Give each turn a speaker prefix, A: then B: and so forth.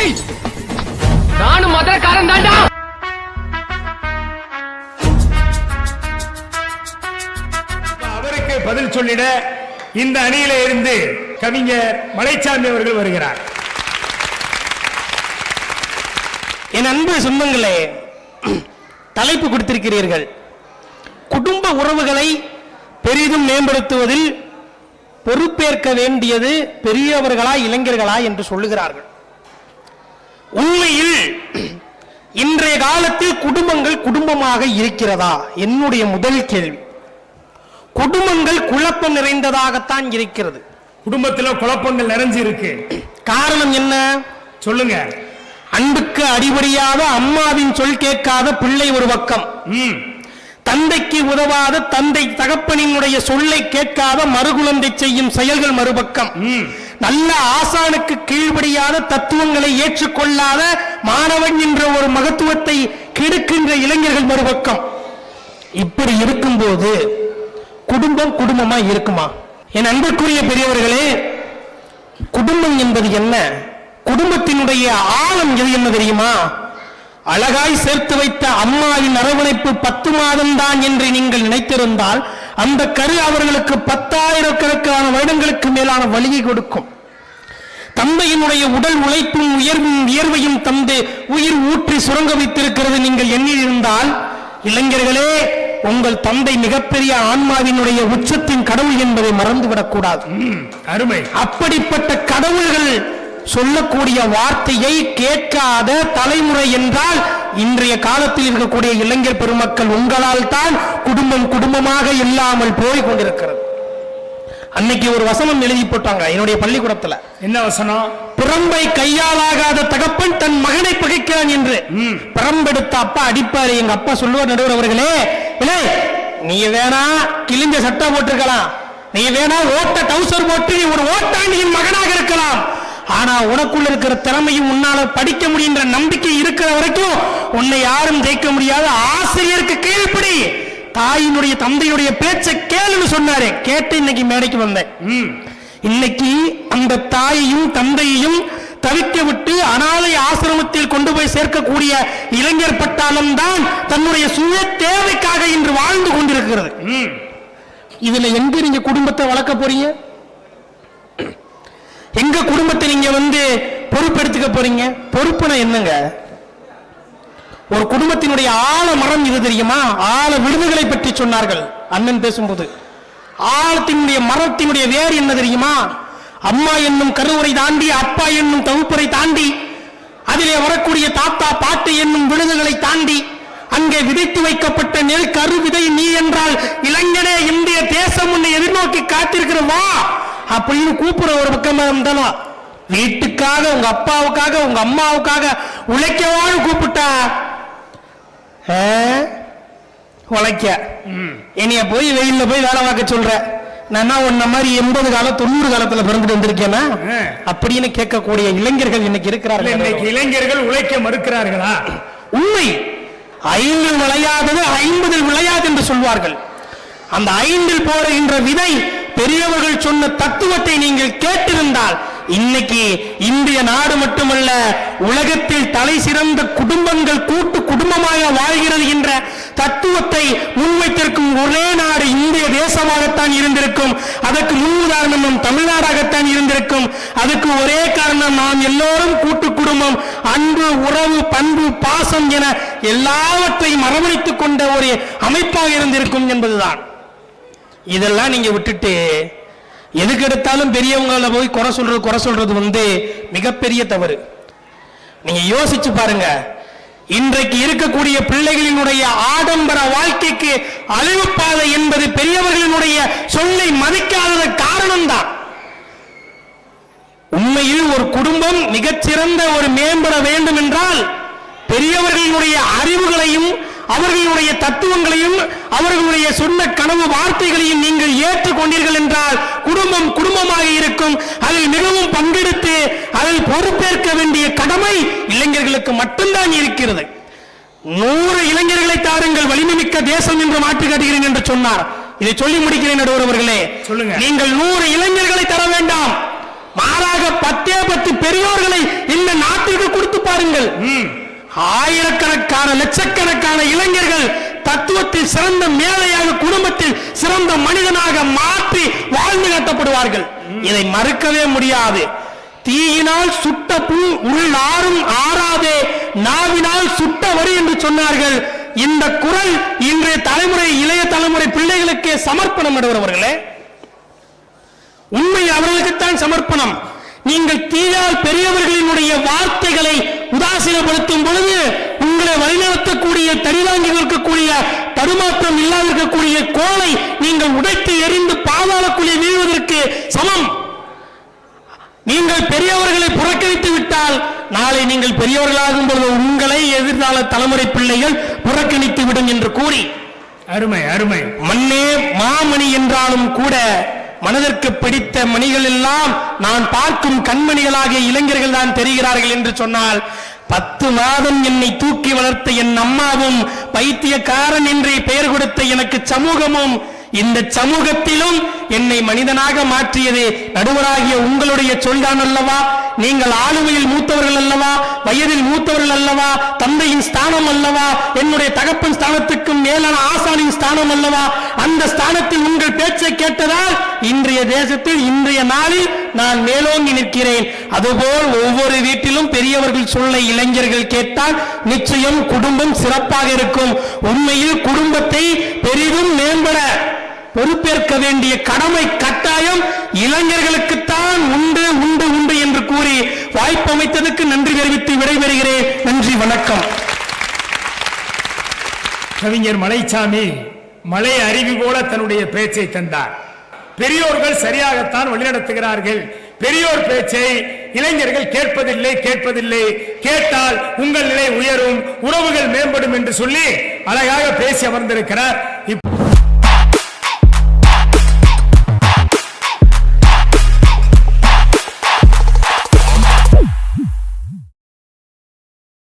A: டேய் நானும் மதுரக்காரன் தாண்டா
B: அவருக்கு பதில் சொல்லிட இந்த அணியில இருந்து கவிஞர் மலைச்சாமி அவர்கள் வருகிறார்.
C: என் அன்பு சொந்தங்களே தலைப்பு கொடுத்திருக்கிறீர்கள். குடும்ப உறவுகளை பெரிதும் மேம்படுத்துவதில் பொறுப்பேற்க வேண்டியது பெரியவர்களா இளைஞர்களா என்று சொல்லுகிறார்கள். உண்மையில் இன்றைய காலத்தில் குடும்பங்கள் குடும்பமாக இருக்கிறதா? என்னுடைய முதல் கேள்வி. குடும்பங்கள் குழப்பம் நிறைந்ததாகத்தான் இருக்கிறது.
B: குடும்பத்துல குழப்பங்கள் நிறைஞ்சு இருக்கு
C: காரணம் என்ன?
B: சொல்லுங்க.
C: அன்புக்கு அடிபடியாத அம்மாவின் சொல் கேட்காத பிள்ளை ஒரு பக்கம். தந்தைக்கு உதவாத தந்தை தகப்பனினுடைய சொல்லை கேட்காத மறுகுழந்தை செய்யும் செயல்கள் மறுபக்கம். நல்ல ஆசானுக்கு கீழ்படியாத தத்துவங்களை ஏற்றுக்கொள்ளாத மாணவன் என்ற ஒரு மகத்துவத்தை கெடுக்கின்ற இளைஞர்கள் மறுபக்கம். இப்படி இருக்கும்போது குடும்பம் குடும்பமா இருக்குமா? என் அன்பிற்குரிய பெரியவர்களே குடும்பம் என்பது என்ன? குடும்பத்தினுடைய ஆழம் எது என்ன தெரியுமா? அழகாய் சேர்த்து வைத்த அம்மாவின் அரவணைப்பு பத்து மாதம்தான் என்று நீங்கள் நினைத்திருந்தால் அந்த கரு அவர்களுக்கு பத்தாயிரக்கணக்கான வருடங்களுக்கு மேலான வழியை கொடுக்கும். தந்தையினுடைய உடல் உழைப்பும் உயர்வும் வியர்வையும் தந்து உயிர் ஊற்றி சுரங்க வைத்திருக்கிறது நீங்கள் எண்ணியிருந்தால் இளைஞர்களே உங்கள் தந்தை மிகப்பெரிய ஆன்மாவினுடைய உச்சத்தின் கடவுள் என்பதை மறந்துவிடக் கூடாது
B: அருமை.
C: அப்படிப்பட்ட கடவுள்கள் சொல்லக்கூடிய வார்த்தையை கேட்காத தலைமுறை என்றால் இன்றைய காலத்தில் இருக்கக்கூடிய இளைஞர் பெருமக்கள் உங்களால் தான் குடும்பம் குடும்பமாக இல்லாமல் போய் கொண்டிருக்கிறது. அன்னைக்கு ஒரு வசனம் எழுதி போட்டாங்க என்னுடைய பள்ளிக்கூடத்துல.
B: என்ன வசனம்?
C: பிறம்பை கையாலாகாத தகப்பன் தன் மகனை பகைக்கிறான் என்று. பிறம்பெடுத்த அப்பா அடிப்பாரு. எங்க அப்பா சொல்லுவார் நடுவர் அவர்களே நீ வேணா கிழிஞ்ச சட்டை போட்டிருக்கலாம். நீ வேணா ஓட்ட டவுசர் போட்டு ஒரு ஓட்டாண்டியின் மகனாக இருக்கலாம். ஆனா உனக்குள்ள இருக்கிற திறமையும் உன்னால படிக்க முடியுன்ற நம்பிக்கை இருக்கிற வரைக்கும் உன்னை யாரும் ஜெயிக்க முடியாது ஆசிரியருக்கு கீழ்ப்படி. தாயினுடைய தந்தையுடைய பேச்சை கேளுன்னு சொன்னாரு. கேட்டு இன்னைக்கு மேடைக்கு வந்தேன். இன்னைக்கு அந்த தாயையும் தந்தையையும் தவிக்க விட்டு அனாதை ஆசிரமத்தில் கொண்டு போய் சேர்க்கக்கூடிய இளைஞர் பட்டாளம் தான் தன்னுடைய சுய தேவைக்காக இன்று வாழ்ந்து கொண்டிருக்கிறது. இதுல எங்க நீங்க குடும்பத்தை வளர்க்க போறீங்க? எங்க குடும்பத்தை நீங்க வந்து பொறுப்பெடுத்துக்க போறீங்க? பொறுப்புனா என்னங்க? ஒரு குடும்பத்தினுடைய ஆழ மரம் இது தெரியுமா? ஆழ விருதுகளை பற்றி சொன்னார்கள் அண்ணன் பேசும்போது. ஆழத்தினுடைய மரத்தினுடைய வேர் என்ன தெரியுமா? அம்மா என்னும் கருவறை தாண்டி அப்பா என்னும் தகுப்பறை தாண்டி அதிலே வரக்கூடிய தாத்தா பாட்டு என்னும் விழுதுகளை தாண்டி அங்கே விதைத்து வைக்கப்பட்ட நெல் கரு விதை நீ என்றால் இளைஞனே இந்திய தேசம் உன்னை எதிர்நோக்கி காத்திருக்கிறோமா அப்படின்னு கூப்பிடுற ஒரு பக்கமா இருந்தாலும் வீட்டுக்காக உங்க அப்பாவுக்காக உங்க அம்மாவுக்காக உழைக்கவான்னு கூப்பிட்டா? உழைக்க. என்னைய போய் வெயில்ல போய் வேலை பார்க்க சொல்ற. நான் உன்ன மாதிரி எண்பது காலம் தொண்ணூறு காலத்துல பிறந்துட்டு வந்திருக்கேனா. அப்படின்னு கேட்கக்கூடிய இளைஞர்கள் இன்னைக்கு இருக்கிறார்கள்
B: இன்னைக்கு இளைஞர்கள் உழைக்க மறுக்கிறார்களா?
C: உண்மை. ஐந்தில் விளையாதது ஐம்பதில் விளையாது என்று சொல்வார்கள். அந்த ஐந்தில் போடுகின்ற விதை பெரியவர்கள் சொன்ன தத்துவத்தை நீங்கள் கேட்டிருந்தால் இன்னைக்கு இந்திய நாடு மட்டுமல்ல உலகத்தில் தலை சிறந்த குடும்பங்கள் கூட்டு குடும்பமாக வாழ்கிறது என்ற தத்துவத்தை முன்வைத்திருக்கும் ஒரே நாடு இந்திய தேசமாகத்தான் இருந்திருக்கும். அதற்கு முன் உதாரணம் நம் தமிழ்நாடாகத்தான் இருந்திருக்கும். அதுக்கு ஒரே காரணம் நாம் எல்லோரும் கூட்டு குடும்பம் அன்பு உறவு பண்பு பாசம் என எல்லாவற்றையும் அரவணைத்துக் கொண்ட ஒரு அமைப்பாக இருந்திருக்கும் என்பதுதான். இதெல்லாம் நீங்க விட்டுட்டு எதுக்கு எடுத்தாலும் பெரியவங்கள போய் குறை சொல்றது குறை சொல்றது வந்து மிகப்பெரிய தவறு. நீங்க யோசிச்சு பாருங்க. இன்றைக்கு இருக்கக்கூடிய பிள்ளைகளினுடைய ஆடம்பர வாழ்க்கைக்கு அழிவு பாதை என்பது பெரியவர்களினுடைய சொல்லை மதிக்காதது காரணம்தான். உண்மையில் ஒரு குடும்பம் மிகச்சிறந்த ஒரு மேம்பட வேண்டும் என்றால் பெரியவர்களினுடைய தத்துவங்களையும் அவர்களுடைய சொன்ன கனவு வார்த்தைகளையும் நீங்கள் ஏற்றுக்கொண்டீர்கள் என்றால் குடும்பம் குடும்பமாக இருக்கும். அதில் மிகவும் பங்கெடுத்து அதில் பொறுப்பேற்க வேண்டிய கடமை இளைஞர்களுக்கு மட்டும்தான் இருக்கிறது. நூறு இளைஞர்களை தாருங்கள் வலிமைமிக்க தேசம் என்று மாற்றி காட்டுகிறேன் என்று சொன்னார். இதை சொல்லி முடிக்கிறேன் நடுவர் அவர்களே
B: சொல்லுங்க.
C: நீங்கள் நூறு இளைஞர்களை தர வேண்டாம். மாறாக பத்தே பத்து பெரியோர்களை இந்த நாட்டிற்கு பாருங்கள். ஆயிரக்கணக்கான லட்சக்கணக்கான இளைஞர்கள் தத்துவத்தில் சிறந்த மேலையாக குடும்பத்தில் சிறந்த மனிதனாக மாற்றி வாழ்ந்து காட்டப்படுவார்கள். இதை மறுக்கவே முடியாது. தீயினால் சுட்ட புல் உள் ஆறும் ஆறாதே. நாவினால் சுட்ட வரி என்று சொன்னார்கள். இந்த குரல் இன்றைய தலைமுறை இளைய தலைமுறை பிள்ளைகளுக்கே சமர்ப்பணம் நடுவர்களே உண்மை அவர்களுக்குத்தான் சமர்ப்பணம். நீங்கள் தீயால் பெரியவர்களினுடைய வார்த்தைகளை உதாசீனப்படுத்தும் பொழுது உங்களை வழிநடத்தக்கூடிய தடிவாங்கி இருக்கக்கூடிய தடுமாற்றம் இல்லாதிருக்கக்கூடிய கோலை நீங்கள் உடைத்து எறிந்து பாதாளக்குழி வீழ்வதற்கு சமம். நீங்கள் பெரியவர்களை புறக்கணித்து விட்டால் நாளை நீங்கள் பெரியவர்களாகும் பொழுது உங்களை எதிர்கால தலைமுறை பிள்ளைகள் புறக்கணித்து விடும் என்று கூறி.
B: அருமை அருமை.
C: மண்ணே மாமணி என்றாலும் கூட மனதிற்கு பிடித்த மணிகள் எல்லாம் நான் பார்க்கும் கண்மணிகளாகிய இளைஞர்கள் தான் தெரிகிறார்கள் என்று சொன்னால் பத்து மாதம் என்னை தூக்கி வளர்த்த என் அம்மாவும் பைத்தியக்காரன் என்று பெயர் கொடுத்த எனக்கு சமூகமும் இந்த சமூகத்திலும் என்னை மனிதனாக மாற்றியது நடுவராகிய உங்களுடைய சொல்தான் அல்லவா? நீங்கள் ஆளுமையில் மூத்தவர்கள் அல்லவா? வயதில் மூத்தவர்கள் அல்லவா? தந்தையின் ஸ்தானம் அல்லவா? என்னுடைய தகப்பன் ஸ்தானத்துக்கும் மேலான ஆசானின் ஸ்தானம் அல்லவா? அந்த ஸ்தானத்தில் உங்கள் பேச்சை கேட்டதால் இன்றைய தேசத்தில் இன்றைய நாளில் நான் மேலோங்கி நிற்கிறேன். அதுபோல் ஒவ்வொரு வீட்டிலும் பெரியவர்கள் சொல்ல இளைஞர்கள் கேட்டால் நிச்சயம் குடும்பம் சிறப்பாக இருக்கும். உண்மையில் குடும்பத்தை பெரிதும் மேம்பட பொறுப்பேற்க வேண்டிய கடமை கட்டாயம் இளைஞர்களுக்குத்தான் உண்டு உண்டு உண்டு என்று கூறி வாய்ப்பு அமைத்ததுக்கு நன்றி தெரிவித்து விடைபெறுகிறேன். நன்றி வணக்கம்.
B: கவிஞர் மலைச்சாமி மலை அருவி போல தன்னுடைய பேச்சை தந்தார். பெரியோர்கள் சரியாகத்தான் வழிநடத்துகிறார்கள். பெரியோர் பேச்சை இளைஞர்கள் கேட்பதில்லை கேட்பதில்லை. கேட்டால் உங்கள் நிலை உயரும் உறவுகள் மேம்படும் என்று சொல்லி அழகாக பேசி அமர்ந்திருக்கிறார். இப்போ